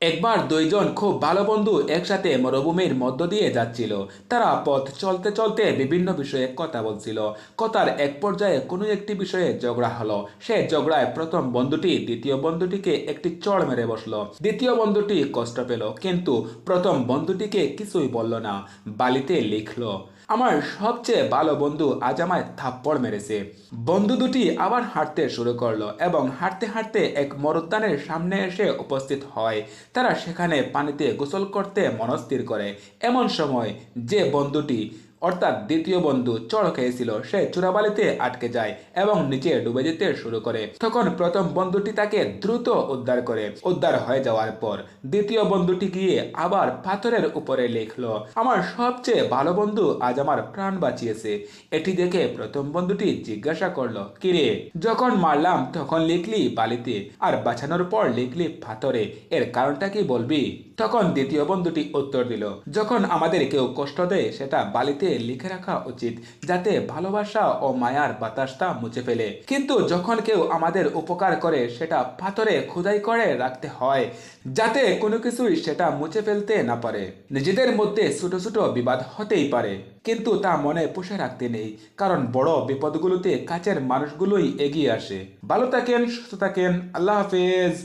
একবার দুইজন খুব ভালো বন্ধু একসাথে মরুভূমির মধ্য দিয়ে যাচ্ছিল। তারা পথ চলতে চলতে বিভিন্ন বিষয়ে কথা বলছিল। কথার এক পর্যায়ে কোনো একটি বিষয়ে ঝগড়া হলো। সে ঝগড়ায় প্রথম বন্ধুটি দ্বিতীয় বন্ধুটিকে একটি চড় মেরে বসল। দ্বিতীয় বন্ধুটি কষ্ট পেল, কিন্তু প্রথম বন্ধুটিকে কিছুই বলল না। বালিতে লিখলো আমার সবচেয়ে ভালো বন্ধু আজ আমায় থাপ্পড় মেরেছে। বন্ধু দুটি আবার হাঁটতে শুরু করল এবং হাঁটতে হাঁটতে এক মরুদ্যানের সামনে এসে উপস্থিত হয়। তারা সেখানে পানিতে গোসল করতে মনস্থির করে। এমন সময় যে বন্ধুটি অর্থাৎ দ্বিতীয় বন্ধু চড় খেয়েছিল সে চূড়াবালিতে আটকে যায় এবং নিচে ডুবে যেতে শুরু করে। তখন প্রথম বন্ধুটি তাকে দ্রুত উদ্ধার করে। উদ্ধার হয়ে যাওয়ার পর দ্বিতীয় বন্ধুটি গিয়ে আবার পাথরের উপরে লিখলো, আমার সবচেয়ে ভালো বন্ধু আজ আমার প্রাণ বাঁচিয়েছে। এটি দেখে প্রথম বন্ধুটি জিজ্ঞাসা করল, কিরে? যখন মারলাম, তখন লিখলি বালিতে, আর বাঁচানোর পর লিখলি পাথরে। এর কারণটা কি বলবি? তখন দ্বিতীয় বন্ধুটি উত্তর দিল, যখন আমাদের কেউ কষ্ট দেয়, সেটা বালিতে লিখে রাখা উচিত, যাতে ভালোবাসা ও মায়ার বাতাসটা মুছে ফেলে। কিন্তু যখন কেউ আমাদের উপকার করে, সেটা পাথরে খোদাই করে রাখতে হয়, যাতে কোনো কিছুই সেটা মুছে ফেলতে না পারে। নিজেদের মধ্যে ছোট ছোট বিবাদ হতেই পারে, কিন্তু তা মনে পুষে রাখতে নেই, কারণ বড় বিপদগুলোতে কাছের মানুষগুলোই এগিয়ে আসে। ভালো থাকেন, সুস্থ থাকেন, আল্লাহ হাফেজ।